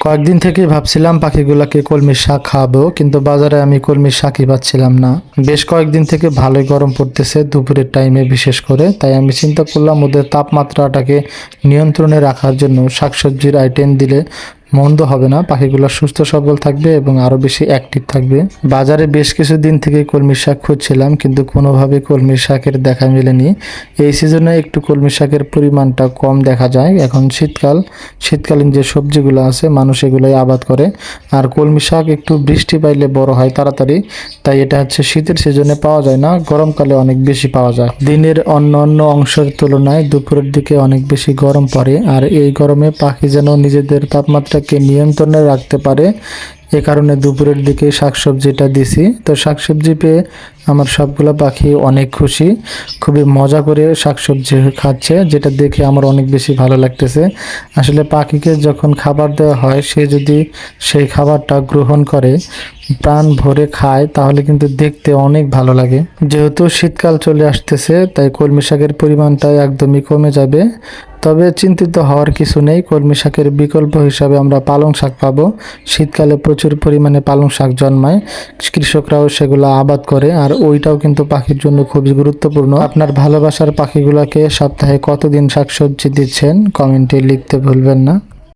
কয়েকদিন থেকে ভাবছিলাম পাখিগুলাকে কলমির শাক খাওয়াবো, কিন্তু বাজারে আমি কলমির শাকই পাচ্ছিলাম না। বেশ কয়েকদিন থেকে ভালোই গরম পড়তেছে দুপুরের টাইমে বিশেষ করে, তাই আমি চিন্তা করলাম ওদের তাপমাত্রাটাকে নিয়ন্ত্রণে রাখার জন্য শাকসবজির আইটেম দিলে মন্দ হবে না, পাখিগুলো সুস্থ সবল থাকবে এবং আরও বেশি অ্যাক্টিভ থাকবে। বাজারে বেশ কিছুদিন থেকে কলমির শাক খুঁজছিলাম, কিন্তু কোনোভাবে কলমির শাকের দেখা মেলেনি। এই সিজনে একটু কলমি শাকের পরিমাণটা কম দেখা যায়। এখন শীতকাল, শীতকালীন যে সবজিগুলো আছে, মানুষ এগুলোই আবাদ করে। আর কলমি শাক একটু বৃষ্টি পাইলে বড় হয় তাড়াতাড়ি, তাই এটা হচ্ছে শীতের সিজনে পাওয়া যায় না, গরমকালে অনেক বেশি পাওয়া যায়। দিনের অন্য অন্য অংশের তুলনায় দুপুরের দিকে অনেক বেশি গরম পড়ে, আর এই গরমে পাখি যেন নিজেদের তাপমাত্রাকে নিয়ন্ত্রণে রাখতে পারে। এ কারণে দুপুরের দিকে শাকসবজিটা দিছি। তো শাকসবজি পেয়ে আমার সবগুলো পাখি অনেক খুশি। খুবই মজা করে শাকসবজি খাচ্ছে, যেটা দেখে আমার অনেক বেশি ভালো লাগতেছে। আসলে পাখিকে যখন খাবার দেওয়া হয়, সে যদি সেই খাবারটা গ্রহণ করে, প্রাণ ভরে খায়, তাহলে কিন্তু দেখতে অনেক ভালো লাগে। যেহেতু শীতকাল চলে আসতেছে, তাই কলমি শাকের পরিমাণটা একদমই কমে যাবে। তবে চিন্তিত হওয়ার কিছু নেই, কলমি শাকের বিকল্প হিসাবে আমরা পালং শাক পাবো। শীতকালে প্রচুর পরিমাণে পালং শাক জন্মায়, কৃষকরাও সেগুলো আবাদ করে, আর ওইটাও কিন্তু পাখির জন্য খুবই গুরুত্বপূর্ণ। আপনার ভালোবাসার পাখিগুলোকে সপ্তাহে কতদিন শাকসবজি দিচ্ছেন? কমেন্টে লিখতে ভুলবেন না।